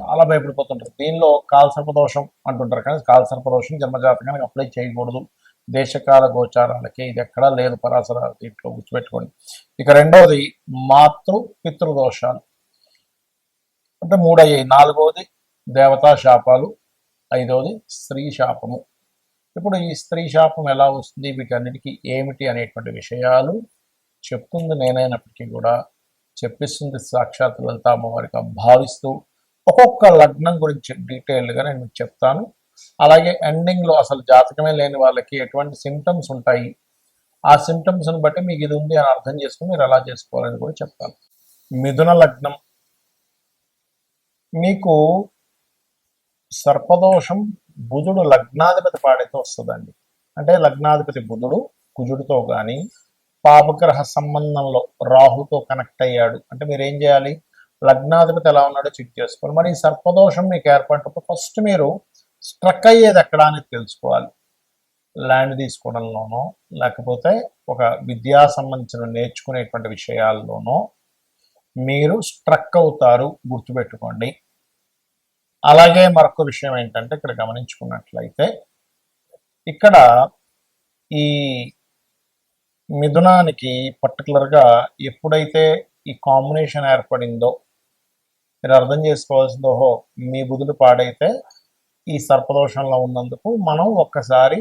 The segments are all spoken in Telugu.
చాలా భయపడిపోతుంటారు. దీనిలో కాల సర్పదోషం అంటుంటారు. కానీ కాల సర్పదోషం జన్మజాతకానికి అప్లై చేయకూడదు. దేశకాల గోచారాలకి ఇది ఎక్కడా లేదు పరాశర దీంట్లో గుర్తుపెట్టుకోండి. ఇక రెండవది మాతృ పితృదోషాలు. అంటే మూడయ్యాయి. నాలుగవది దేవతా శాపాలు. ఐదవది స్త్రీ శాపము. ఇప్పుడు ఈ స్త్రీ శాపం ఎలా వస్తుంది? వీటన్నిటికీ ఏమిటి అనేటువంటి విషయాలు చెప్తుంది నేనైనప్పటికీ కూడా. చెప్పిస్తుంది సాక్షాత్ లలిత వారికి. భావిస్తూ ఒక్కొక్క లగ్నం గురించి డీటెయిల్డ్గా నేను మీకు చెప్తాను. అలాగే ఎండింగ్లో అసలు జాతకమే లేని వాళ్ళకి ఎటువంటి సిమ్టమ్స్ ఉంటాయి? ఆ సిమ్టమ్స్ని బట్టి మీకు ఇది ఉంది అని అర్థం చేసుకుని మీరు ఎలా చేసుకోవాలని కూడా చెప్తాను. మిథున లగ్నం. మీకు సర్పదోషం బుధుడు లగ్నాధిపతి పాడితో వస్తుందండి. అంటే లగ్నాధిపతి బుధుడు కుజుడితో కానీ పాపగ్రహ సంబంధంలో రాహుతో కనెక్ట్ అయ్యాడు. అంటే మీరు ఏం చేయాలి? లగ్నాధిపతి ఎలా ఉన్నాడో చెక్ చేసుకోవాలి. మరి ఈ సర్పదోషం మీకు ఏర్పడినప్పుడు ఫస్ట్ మీరు స్ట్రక్ అయ్యేది ఎక్కడ అనేది తెలుసుకోవాలి. ల్యాండ్ తీసుకోవడంలోనో లేకపోతే ఒక విద్యా సంబంధించిన నేర్చుకునేటువంటి విషయాల్లోనో మీరు స్ట్రక్ అవుతారు గుర్తుపెట్టుకోండి. అలాగే మరొక విషయం ఏంటంటే ఇక్కడ గమనించుకున్నట్లయితే ఇక్కడ ఈ మిథునానికి పర్టికులర్గా ఎప్పుడైతే ఈ కాంబినేషన్ ఏర్పడిందో మీరు అర్థం చేసుకోవాల్సింది ఓహో మీ బుధుడు పాడైతే ఈ సర్పదోషంలో ఉన్నందుకు మనం ఒక్కసారి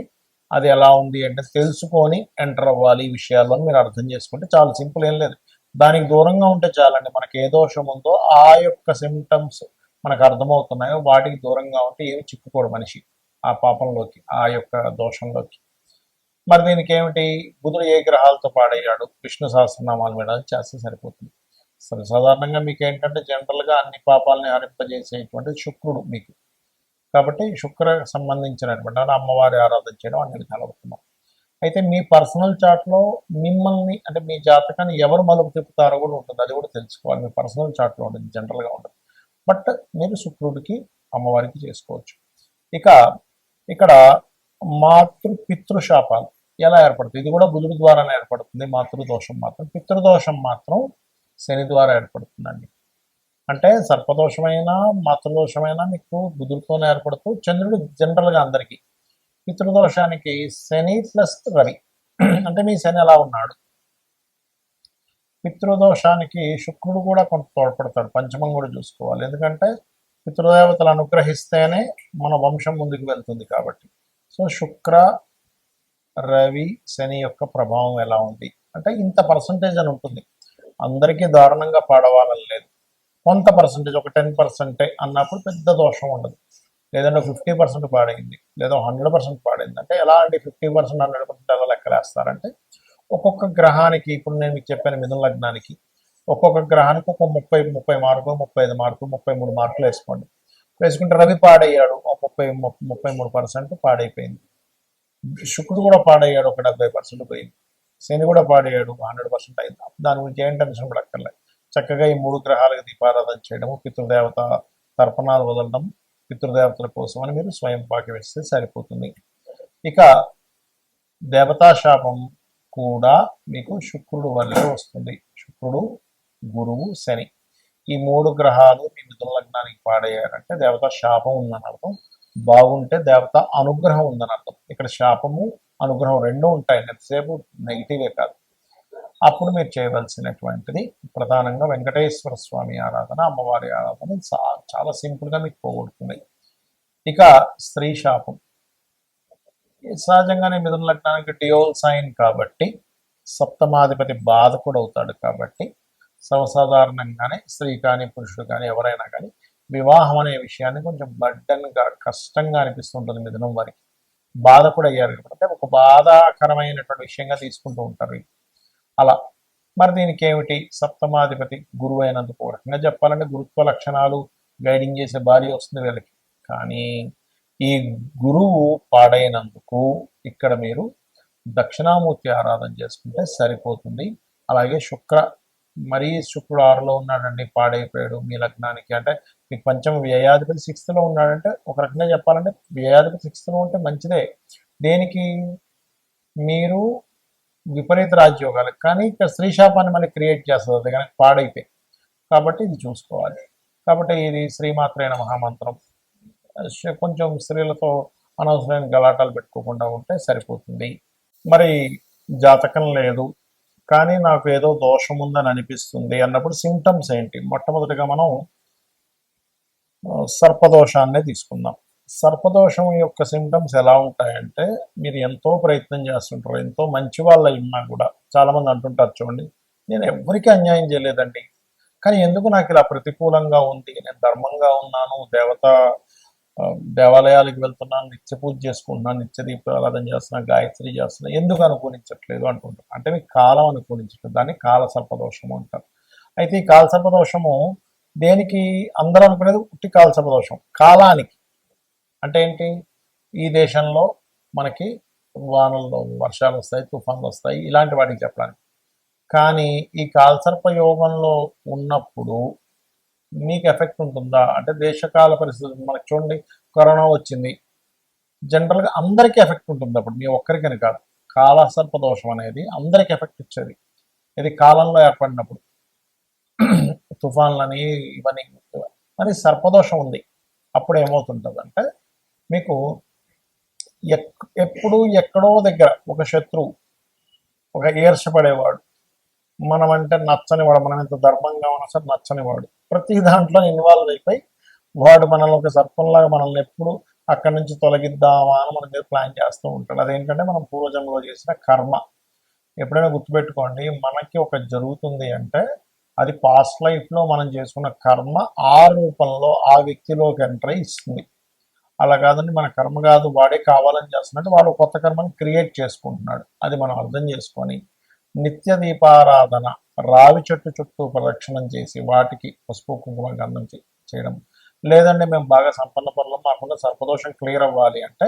అది ఎలా ఉంది అంటే తెలుసుకొని ఎంటర్ అవ్వాలి ఈ విషయాల్లో మీరు అర్థం చేసుకుంటే చాలా సింపుల్ ఏం లేదు. దానికి దూరంగా ఉంటే చాలండి. మనకి ఏ దోషం ఉందో ఆ యొక్క సిమ్టమ్స్ మనకు అర్థమవుతున్నాయో. వాటికి దూరంగా ఉంటే ఏమి చిక్కుకోడు మనిషి ఆ పాపంలోకి ఆ యొక్క దోషంలోకి. మరి దీనికి ఏమిటి? బుధుడు ఏ గ్రహాలతో పాడయ్యాడు? విష్ణు సహస్రనామాలు మీద చేస్తే సరిపోతుంది. సరే సాధారణంగా మీకు ఏంటంటే జనరల్గా అన్ని పాపాలని హరింపజేసేటువంటి శుక్రుడు మీకు. కాబట్టి శుక్ర సంబంధించినటువంటి అమ్మవారి ఆరాధన చేయడం అన్ని విధాలు అవుతున్నాం అయితే మీ పర్సనల్ చార్ట్లో మిమ్మల్ని అంటే మీ జాతకాన్ని ఎవరు మలుపు తిప్పుతారో కూడా ఉంటుంది. అది కూడా తెలుసుకోవాలి. మీ పర్సనల్ చార్ట్లో ఉంటుంది జనరల్గా ఉంటుంది. బట్ మీరు శుక్రుడికి అమ్మవారికి చేసుకోవచ్చు. ఇక ఇక్కడ మాతృ పితృశాపాలు ఎలా ఏర్పడుతుంది ఇది కూడా బుధుడి ద్వారానే ఏర్పడుతుంది. మాతృదోషం మాత్రం. పితృదోషం మాత్రం శని ద్వారా ఏర్పడుతుందండి. అంటే సర్పదోషమైన మాతృదోషమైన మీకు బుధుడితోనే ఏర్పడుతూ చంద్రుడు జనరల్గా అందరికీ పితృదోషానికి శని ప్లస్ రవి. అంటే మీ శని ఎలా ఉన్నాడు? పితృదోషానికి శుక్రుడు కూడా కొంత తోడ్పడతాడు పంచమం కూడా చూసుకోవాలి. ఎందుకంటే పితృదేవతలు అనుగ్రహిస్తేనే మన వంశం ముందుకు వెళ్తుంది కాబట్టి. సో శుక్ర రవి శని యొక్క ప్రభావం ఎలా ఉంది? అంటే ఇంత పర్సంటేజ్ అని ఉంటుంది. అందరికీ దారుణంగా పాడవాలని లేదు. కొంత పర్సంటేజ్ ఒక టెన్ పర్సెంటే అన్నప్పుడు పెద్ద దోషం ఉండదు. లేదంటే ఫిఫ్టీ పర్సెంట్ పాడైంది లేదా హండ్రెడ్ పర్సెంట్ పాడైంది. అంటే ఎలా అంటే ఫిఫ్టీ పర్సెంట్ హండ్రెడ్ పర్సెంట్ ఎలా లెక్కలేస్తారంటే ఒక్కొక్క గ్రహానికి ఇప్పుడు నేను మీకు చెప్పాను మిథున లగ్నానికి ఒక్కొక్క గ్రహానికి ఒక ముప్పై ముప్పై మార్కులు ముప్పై ఐదు మార్కులు ముప్పై మూడు మార్కులు వేసుకోండి. వేసుకుంటే రవి పాడయ్యాడు ఒక ముప్పై ముప్పై మూడు పర్సెంట్ పాడైపోయింది. శుక్రుడు కూడా పాడయ్యాడు ఒక డెబ్బై పర్సెంట్ పోయింది. శని కూడా పాడయ్యాడు హండ్రెడ్ పర్సెంట్ అయింది. దాని గురించి ఏం టెన్షన్ కూడా అక్కర్లేదు చక్కగా ఈ మూడు గ్రహాలకు దీపారాధన చేయడము పితృదేవత తర్పణాలు వదలడం పితృదేవతల కోసం అని మీరు స్వయం పాకి వేస్తే సరిపోతుంది. ఇక దేవతా శాపం కూడా మీకు శుక్రుడు వల్లే వస్తుంది. శుక్రుడు గురువు శని. ఈ మూడు గ్రహాలు మీ మిథున లగ్నానికి పాడయ్యారంటే దేవత శాపం ఉందని అర్థం బాగుంటే దేవత అనుగ్రహం ఉందని అర్థం ఇక్కడ శాపము అనుగ్రహం రెండూ ఉంటాయి. ఎంతసేపు? నెగిటివే కాదు. అప్పుడు మీరు చేయవలసినటువంటిది ప్రధానంగా వెంకటేశ్వర స్వామి ఆరాధన అమ్మవారి ఆరాధన చాలా సింపుల్గా మీకు పోగొడుతుంది. ఇక స్త్రీ శాపం. సహజంగానే మిథున లగ్నానికి డియోల్ సైన్ కాబట్టి సప్తమాధిపతి బాధకుడు అవుతాడు కాబట్టి సర్వసాధారణంగానే స్త్రీ కానీ పురుషుడు కానీ ఎవరైనా కానీ వివాహం అనే విషయాన్ని కొంచెం బడ్డన్గా కష్టంగా అనిపిస్తుంటుంది మిథునం వారికి. బాధ కూడా అయ్యారు అంటే ఒక బాధాకరమైనటువంటి విషయంగా తీసుకుంటూ ఉంటారు అలా. మరి దీనికి ఏమిటి సప్తమాధిపతి గురువు అయినందుకు ఒక రకంగా చెప్పాలంటే గురుత్వ లక్షణాలు గైడింగ్ చేసే భార్య వస్తుంది వీళ్ళకి. కానీ ఈ గురువు పాడైనందుకు ఇక్కడ మీరు దక్షిణామూర్తి ఆరాధన చేసుకుంటే సరిపోతుంది. అలాగే శుక్ర మరీ శుక్రుడు ఆరులో ఉన్నాడండి పాడైపోయాడు మీ లగ్నానికి. అంటే మీకు పంచమ వ్యయాధిపతి సిక్స్త్లో ఉన్నాడంటే ఒక రకంగా చెప్పాలంటే వ్యయాధిపతి sixth ఉంటే మంచిదే. దేనికి? మీరు విపరీత రాజ్యోగాలు. కానీ ఇక్కడ స్త్రీ శాపాన్ని మళ్ళీ క్రియేట్ చేస్తుంది. అది కనుక పాడైతే కాబట్టి ఇది చూసుకోవాలి. కాబట్టి ఇది శ్రీమాత్రైన మహామంత్రం కొంచెం స్త్రీలతో అనవసరమైన గలాటాలు పెట్టుకోకుండా ఉంటే సరిపోతుంది. మరి జాతకం లేదు. కానీ నాకు ఏదో దోషం ఉందని అనిపిస్తుంది అన్నప్పుడు సింటమ్స్ ఏంటి? మొట్టమొదటిగా మనం సర్పదోషాన్నే తీసుకుందాం. సర్పదోషం యొక్క సిమ్టమ్స్ ఎలా ఉంటాయంటే మీరు ఎంతో ప్రయత్నం చేస్తుంటారు ఎంతో మంచి వాళ్ళ ఉన్నా కూడా. చాలామంది అంటుంటారు చూడండి నేను ఎవరికీ అన్యాయం చేయలేదండి. కానీ ఎందుకు నాకు ఇలా ప్రతికూలంగా ఉంది? నేను ధర్మంగా ఉన్నాను దేవత దేవాలయాలకు వెళ్తున్నాను నిత్య పూజ చేసుకుంటున్నాను నిత్య దీపారాధన చేస్తున్నా గాయత్రి చేస్తున్నా ఎందుకు అనుకూలించట్లేదు? అంటుంటారు. అంటే మీకు కాలం అనుకూలించట్లేదు. దాన్ని కాల సర్పదోషం అంటారు. అయితే ఈ కాల సర్పదోషము దేనికి అందరూ అనుకునేది ఉట్టి కాల దోషం కాలానికి. అంటే ఏంటి? ఈ దేశంలో మనకి వానలు వర్షాలు వస్తాయి తుఫాన్లు వస్తాయి ఇలాంటి వాటికి చెప్పడానికి. కానీ ఈ కాల్సర్ప యోగంలో ఉన్నప్పుడు మీకు ఎఫెక్ట్ ఉంటుందా? అంటే దేశకాల పరిస్థితులు మనకి చూడండి కరోనా వచ్చింది. జనరల్గా అందరికీ ఎఫెక్ట్ ఉంటుంది అప్పుడు మీ ఒక్కరికని కాదు. కాలసర్ప దోషం అనేది అందరికి ఎఫెక్ట్ ఇచ్చేది. ఇది కాలంలో ఏర్పడినప్పుడు. తుఫాన్లని ఇవన్నీ మరి సర్పదోషం ఉంది. అప్పుడు ఏమవుతుంటుంది అంటే మీకు ఎక్- ఎప్పుడు ఎక్కడో దగ్గర ఒక శత్రువు ఒక ఈర్షపడేవాడు మనం అంటే నచ్చనివాడు మనం ఎంత ధర్మంగా ఉన్నా సరే నచ్చనివాడు ప్రతి దాంట్లో ఇన్వాల్వ్ అయిపోయి వాడు మనల్ని ఒక సర్పంలాగా మనల్ని ఎప్పుడు అక్కడి నుంచి తొలగిద్దామా అని మన మీద ప్లాన్ చేస్తూ ఉంటాడు. అదేంటంటే మనం పూర్వజన్మలో చేసిన కర్మ. ఎప్పుడైనా గుర్తుపెట్టుకోండి మనకి ఒక జరుగుతుంది అంటే అది పాస్ట్ లైఫ్లో మనం చేసుకున్న కర్మ ఆ రూపంలో ఆ వ్యక్తిలోకి ఎంటర్ ఇస్తుంది. అలా కాదండి మన కర్మ కాదు వాడే కావాలని చేస్తున్నట్టు వాడు కొత్త కర్మని క్రియేట్ చేసుకుంటున్నాడు. అది మనం అర్థం చేసుకొని నిత్య దీపారాధన రావి చెట్టు చుట్టూ ప్రదక్షిణం చేసి వాటికి పసుపు కుంకుమ గంధం చేయడం. లేదంటే మేము బాగా సంపన్న పనులు మాకుండా సర్పదోషం క్లియర్ అవ్వాలి అంటే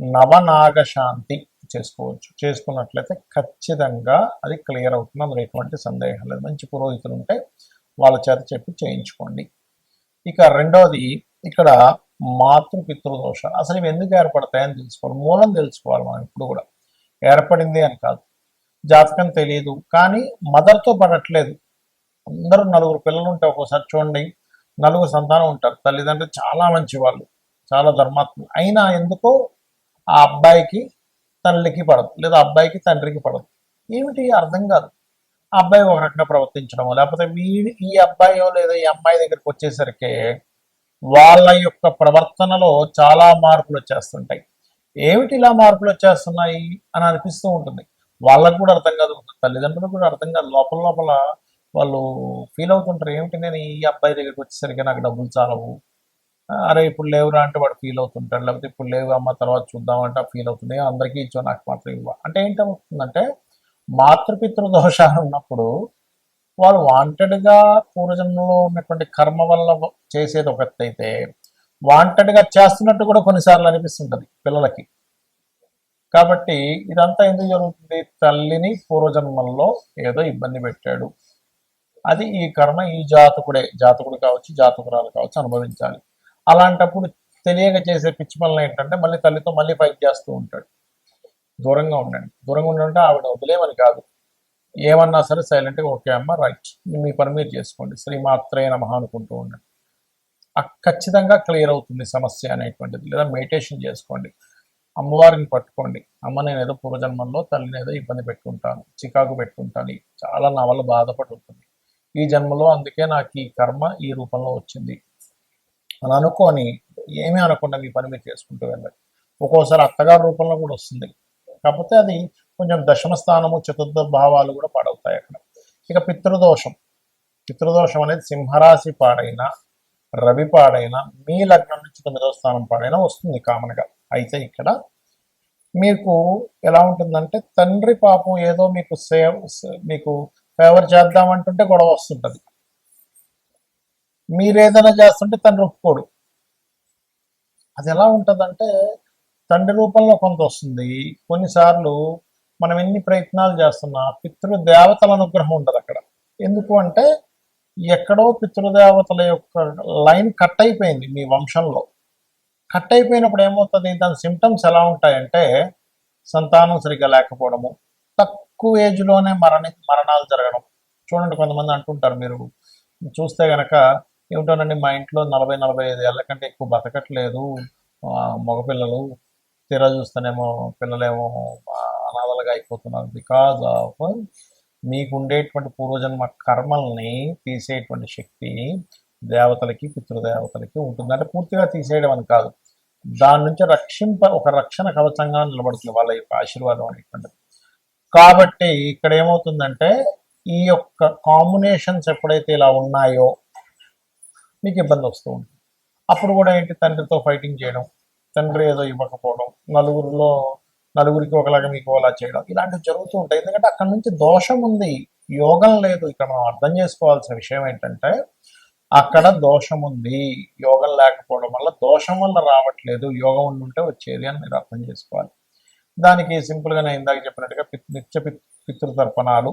నవనాగ శాంతి చేసుకోవచ్చు. చేసుకున్నట్లయితే ఖచ్చితంగా అది క్లియర్ అవుతుంది. అందులో ఎటువంటి సందేహం లేదు. మంచి పురోహితులు ఉంటే వాళ్ళ చేత చెప్పి చేయించుకోండి. ఇక రెండవది ఇక్కడ మాతృపితృ దోషాలు అసలు ఇవి ఎందుకు ఏర్పడతాయని తెలుసుకోవాలి. మూలం తెలుసుకోవాలి మనం ఇప్పుడు కూడా. ఏర్పడింది అని కాదు. జాతకం తెలియదు. కానీ మదర్తో పడట్లేదు. అందరూ నలుగురు పిల్లలు ఉంటే ఒక్కోసారి చూడండి. నలుగురు సంతానం ఉంటారు. తల్లిదండ్రులు చాలా మంచి వాళ్ళు చాలా ధర్మాత్ములు. అయినా ఎందుకో ఆ అబ్బాయికి తల్లికి పడదు లేదా అబ్బాయికి తండ్రికి పడదు. ఏమిటి అర్థం కాదు? ఆ అబ్బాయి ఒక రకంగా ప్రవర్తించడం లేకపోతే వీడి ఈ అబ్బాయో లేదా ఈ అమ్మాయి దగ్గరికి వచ్చేసరికి వాళ్ళ యొక్క ప్రవర్తనలో చాలా మార్పులు వచ్చేస్తుంటాయి. ఏమిటి ఇలా మార్పులు వచ్చేస్తున్నాయి అని అనిపిస్తూ ఉంటుంది. వాళ్ళకు కూడా అర్థం కాదు తల్లిదండ్రులకు కూడా అర్థం కాదు. లోపల లోపల వాళ్ళు ఫీల్ అవుతుంటారు. ఏమిటి నేను ఈ అబ్బాయి దగ్గరికి వచ్చేసరికి నాకు డబ్బులు చాలవు? అరే ఇప్పుడు లేవురా అంటే వాడు ఫీల్ అవుతుంటాడు. లేకపోతే ఇప్పుడు లేవు అమ్మ తర్వాత చూద్దామంటే ఫీల్ అవుతుంది. అందరికీ ఇచ్చో నాకు మాత్రం ఇవ్వ. అంటే ఏంటవుతుందంటే మాతృపితృ దోషాలు ఉన్నప్పుడు వాళ్ళు వాంటెడ్గా పూర్వజన్మలో ఉన్నటువంటి కర్మ వల్ల చేసేది ఒకటైతే వాంటెడ్గా చేస్తున్నట్టు కూడా కొన్నిసార్లు అనిపిస్తుంటది పిల్లలకి. కాబట్టి ఇదంతా ఎందుకు జరుగుతుంది? తల్లిని పూర్వజన్మల్లో ఏదో ఇబ్బంది పెట్టాడు. అది ఈ కర్మ ఈ జాతకుడే జాతకుడు కావచ్చు జాతకురాలు కావచ్చు అనుభవించాలి. అలాంటప్పుడు తెలియక చేసే పిచ్చి పనులు ఏంటంటే మళ్ళీ తల్లితో మళ్ళీ ఫైట్ చేస్తూ ఉంటాడు. దూరంగా ఉండండి. దూరంగా ఉండంటే ఆవిడ వదిలేమని కాదు. ఏమన్నా సరే సైలెంట్గా ఓకే అమ్మ రైట్ మీ పని మీరు చేసుకోండి. శ్రీమాత్రే నమః అనుకుంటూ ఉండండి. ఖచ్చితంగా క్లియర్ అవుతుంది సమస్య అనేటువంటిది. లేదా మెడిటేషన్ చేసుకోండి. అమ్మవారిని పట్టుకోండి. అమ్మ నేను ఏదో పూర్వజన్మంలో తల్లిని ఏదో ఇబ్బంది పెట్టుకుంటాను చికాకు పెట్టుకుంటాను. చాలా నా వల్ల బాధపడుతుంది ఈ జన్మలో అందుకే నాకు ఈ కర్మ ఈ రూపంలో వచ్చింది. అని అనుకొని ఏమీ అనకుండా మీ పని మీరు చేసుకుంటూ వెళ్ళండి. ఒక్కోసారి అత్తగారి రూపంలో కూడా వస్తుంది. కాకపోతే అది కొంచెం దశమ స్థానము చతుర్థ భావాలు కూడా పాడవుతాయి అక్కడ. ఇక పితృదోషం. పితృదోషం అనేది సింహరాశి పాడైన రవి పాడైన మీ లగ్నం నుంచి తొమ్మిదవ స్థానం పాడైనా వస్తుంది కామన్గా. అయితే ఇక్కడ మీకు ఎలా ఉంటుందంటే తండ్రి పాపం ఏదో మీకు సేవ్ మీకు ఫేవర్ చేద్దామంటుంటే గొడవ వస్తుంటది. మీరు ఏదైనా చేస్తుంటే తండ్రి ఒప్పుకోడు. అది ఎలా ఉంటుందంటే తండ్రి రూపంలో కొంత వస్తుంది. కొన్నిసార్లు మనం ఎన్ని ప్రయత్నాలు చేస్తున్నా పితృ దేవతల అనుగ్రహం ఉండదు అక్కడ. ఎందుకు అంటే ఎక్కడో పితృదేవతల యొక్క లైన్ కట్ అయిపోయింది మీ వంశంలో. కట్ అయిపోయినప్పుడు ఏమవుతుంది? దాని సిమ్టమ్స్ ఎలా ఉంటాయంటే సంతానం సరిగ్గా లేకపోవడము తక్కువ ఏజ్లోనే మరణ మరణాలు జరగడం. చూడండి కొంతమంది అంటుంటారు మీరు. చూస్తే గనక ఏమిటోనండి మా ఇంట్లో నలభై నలభై ఐదు ఏళ్ళ కంటే ఎక్కువ బతకట్లేదు. మగపిల్లలు తీరా చూస్తేనేమో పిల్లలేమో అనాథలుగా అయిపోతున్నారు. బికాజ్ ఆఫ్ మీకు ఉండేటువంటి పూర్వజన్మ కర్మల్ని తీసేటువంటి శక్తి దేవతలకి పితృదేవతలకి ఉంటుంది. అంటే పూర్తిగా తీసేయడం అని కాదు. దాని నుంచి రక్షింప ఒక రక్షణ కవచంగా నిలబడుతుంది వాళ్ళ యొక్క ఆశీర్వాదం అనేటువంటిది. కాబట్టి ఇక్కడ ఏమవుతుందంటే ఈ యొక్క కాంబినేషన్స్ ఎప్పుడైతే ఇలా ఉన్నాయో మీకు ఇబ్బంది వస్తూ ఉంటుంది అప్పుడు కూడా ఏంటి తండ్రితో ఫైటింగ్ చేయడం తండ్రి ఏదో ఇవ్వకపోవడం నలుగురిలో నలుగురికి ఒకలాగా మీకు అలా చేయడం ఇలాంటివి జరుగుతూ ఉంటాయి ఎందుకంటే అక్కడ నుంచి దోషం ఉంది యోగం లేదు. ఇక్కడ మనం అర్థం చేసుకోవాల్సిన విషయం ఏంటంటే అక్కడ దోషం ఉంది యోగం లేకపోవడం వల్ల దోషం వల్ల రావట్లేదు. యోగం ఉండి ఉంటే వచ్చేది అని మీరు అర్థం చేసుకోవాలి. దానికి సింపుల్గా నేను ఇందాక చెప్పినట్టుగా పిత్ నిత్య పిత్ పితృతర్పణాలు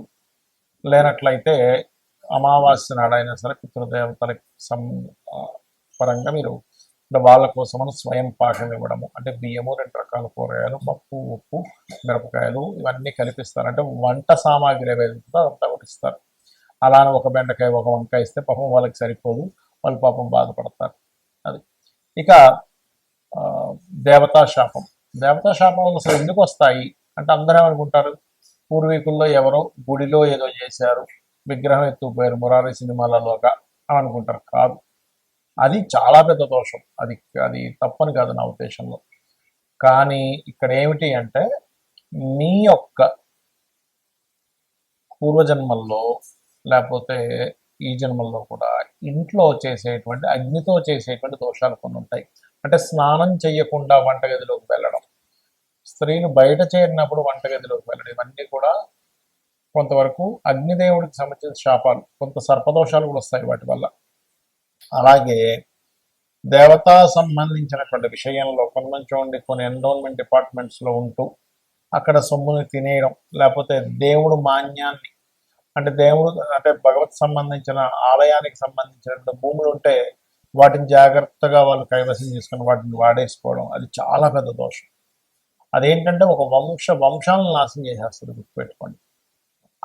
లేనట్లయితే అమావాస్య నాడైనా సరే పితృదేవతలకు సం పరంగా మీరు అంటే వాళ్ళ కోసమని స్వయం పాకం ఇవ్వడము. అంటే బియ్యము రెండు రకాల కూరగాయలు పప్పు ఉప్పు మిరపకాయలు ఇవన్నీ కలిపిస్తారు. అంటే వంట సామాగ్రి ఏదైతే అదంతా ఒకటి ఇస్తారు. అలానే ఒక బెండకాయ ఒక వంకాయ ఇస్తే పాపం వాళ్ళకి సరిపోదు. వాళ్ళు పాపం బాధపడతారు. అది. ఇక ఆ, దేవతా శాపం. దేవతా శాపం అసలు ఎందుకు వస్తాయి? అంటే అందరూ ఏమనుకుంటారు? పూర్వీకుల్లో ఎవరో గుడిలో ఏదో చేశారు. విగ్రహం ఎత్తుకుపోయారు మురారి సినిమాలలోగా అనుకుంటారు. కాదు. అది చాలా పెద్ద దోషం. అది అది తప్పని కాదు నా ఉద్దేశంలో. కానీ ఇక్కడ ఏమిటి అంటే మీ యొక్క పూర్వజన్మల్లో లేకపోతే ఈ జన్మల్లో కూడా ఇంట్లో చేసేటువంటి అగ్నితో చేసేటువంటి దోషాలు కొన్ని ఉంటాయి. అంటే స్నానం చేయకుండా వంటగదిలోకి వెళ్ళడం స్త్రీలు బయట చేరినప్పుడు వంటగదిలోకి వెళ్ళడం ఇవన్నీ కూడా కొంతవరకు అగ్నిదేవుడికి సంబంధించిన శాపాలు కొంత సర్పదోషాలు కూడా వస్తాయి వాటి వల్ల. అలాగే దేవతా సంబంధించినటువంటి విషయంలో కొంతమంది ఉండి కొన్ని ఎన్రోల్మెంట్ డిపార్ట్మెంట్స్లో ఉంటూ అక్కడ సొమ్ముని తినేయడం లేకపోతే దేవుడు మాన్యాన్ని అంటే దేవుడు అంటే భగవత్ సంబంధించిన ఆలయానికి సంబంధించిన భూములు ఉంటే వాటిని జాగ్రత్తగా వాళ్ళు కైవసం చేసుకుని వాటిని వాడేసుకోవడం అది చాలా పెద్ద దోషం. అదేంటంటే ఒక వంశ వంశాలను నాశనం చేసేస్తుంది గుర్తుపెట్టుకోండి.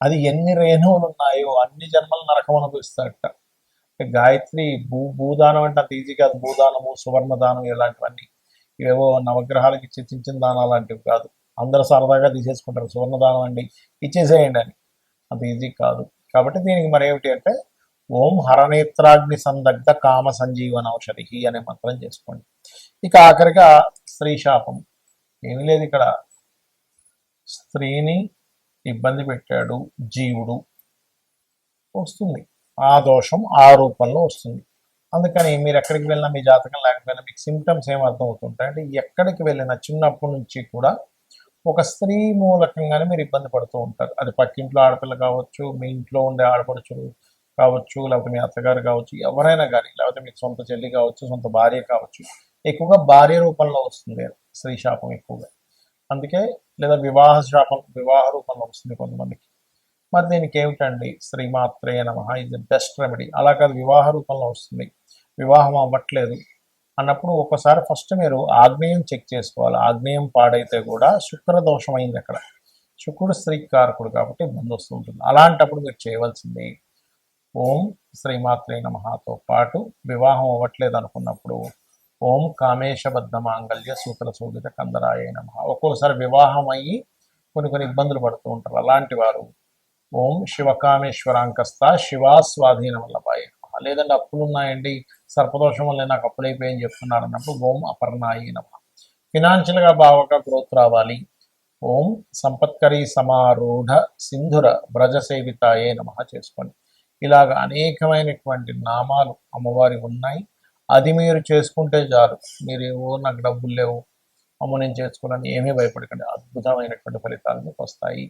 అది ఎన్ని రేణువులు ఉన్నాయో అన్ని జన్మలు నరకం అనుభవిస్తాడట గాయత్రి భూ భూదానం అంటే అంత ఈజీ కాదు. భూదానము సువర్ణ దానం ఇలాంటివన్నీ. ఇవేవో నవగ్రహాలకు ఇచ్చే చిన్న చిన్న దానాలు లాంటివి కాదు. అందరూ సరదాగా తీసేసుకుంటారు. సువర్ణ దానం అండి ఇచ్చేసేయండి అని. అంత ఈజీ కాదు. కాబట్టి దీనికి మరి ఏమిటి అంటే ఓం హరనేత్రాగ్ని సందగ్ధ కామ సంజీవన ఔషధి అనే మంత్రం చేసుకోండి. ఇక ఆఖరిగా స్త్రీ శాపం. ఏమీ లేదు ఇక్కడ. స్త్రీని ఇబ్బంది పెట్టాడు జీవుడు వస్తుంది. ఆ దోషం ఆ రూపంలో వస్తుంది. అందుకని మీరు ఎక్కడికి వెళ్ళినా మీ జాతకం లేకపోయినా మీకు సిమ్టమ్స్ ఏం అర్థం అవుతుంటాయి అంటే ఎక్కడికి వెళ్ళినా చిన్నప్పటి నుంచి కూడా ఒక స్త్రీ మూలకంగానే మీరు ఇబ్బంది పడుతూ ఉంటారు. అది పక్కింట్లో ఆడపిల్ల కావచ్చు మీ ఇంట్లో ఉండే ఆడపడుచులు కావచ్చు లేకపోతే మీ అత్తగారు కావచ్చు ఎవరైనా కానీ లేకపోతే మీకు సొంత చెల్లి కావచ్చు సొంత భార్య కావచ్చు ఎక్కువగా భార్య రూపంలో వస్తుంది స్త్రీ శాపం ఎక్కువగా. అందుకే లేదా వివాహ శాపం వివాహ రూపంలో వస్తుంది కొంతమందికి. మరి దీనికి ఏమిటండి? శ్రీమాత్రే నమ. ఇది బెస్ట్ రెమెడీ అలా కాదు వివాహ రూపంలో వస్తుంది. వివాహం అవ్వట్లేదు అన్నప్పుడు ఒకసారి ఫస్ట్ మీరు ఆగ్నేయం చెక్ చేసుకోవాలి. ఆగ్నేయం పాడైతే కూడా శుక్ర అయింది అక్కడ. శుక్రుడు స్త్రీకి కారకుడు కాబట్టి ఇబ్బంది వస్తుంటుంది అలాంటప్పుడు మీరు చేయవలసింది ఓం శ్రీమాత్రే నమతో పాటు వివాహం అవ్వట్లేదు అనుకున్నప్పుడు ఓం కామేశబద్ధ మాంగళ్య సూత్ర శోభిత కందరాయ నమ. ఒక్కోసారి వివాహం అయ్యి కొన్ని కొన్ని ఇబ్బందులు పడుతూ ఉంటారు. అలాంటి వారు ఓం శివకామేశ్వరాంకస్త శివా స్వాధీనం వల్లభాయ లేదంటే అప్పులు ఉన్నాయండి సర్పదోషం వల్ల నాకు అప్పులు అయిపోయని చెప్తున్నారు అన్నప్పుడు ఓం అపర్ణాయి నమ. ఫినాన్షియల్గా బాగా గ్రోత్ రావాలి. ఓం సంపత్కరీ సమారూఢ సింధుర బ్రజ సేవితాయే నమ చేసుకోండి. ఇలాగ అనేకమైనటువంటి నామాలు అమ్మవారి ఉన్నాయి. అది మీరు చేసుకుంటే చాలు. మీరు ఏవో నాకు డబ్బులు లేవు. అమ్మ నేను చేసుకోవాలని ఏమీ భయపడకండి. అద్భుతమైనటువంటి ఫలితాలు మీకు వస్తాయి.